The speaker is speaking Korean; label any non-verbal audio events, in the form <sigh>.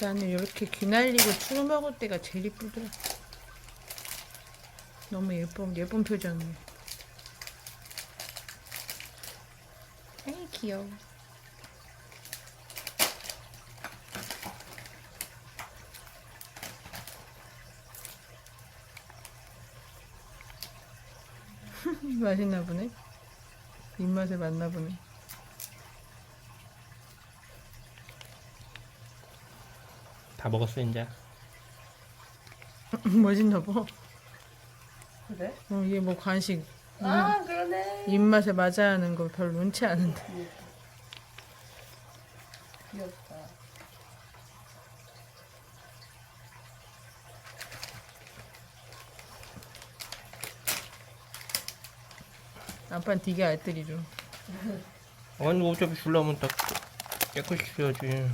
나는 이렇게 귀 날리고 추루 먹을 때가 제일 이쁘더라. 너무 예쁜 예쁜 표정이야. 아이 귀여워. 맛있나 보네. 입맛에 맞나 보네. 다 먹었어 이제. 멋있나 <laughs> 봐. 그래? 어, 이게 뭐 간식 아 그러네. 입맛에 맞아야 하는 거 별로 눈치 않은데. 귀엽다. 아빠는 되게 알뜰이죠. 아니 어차피 줄라면 딱 깨끗이 줘야지.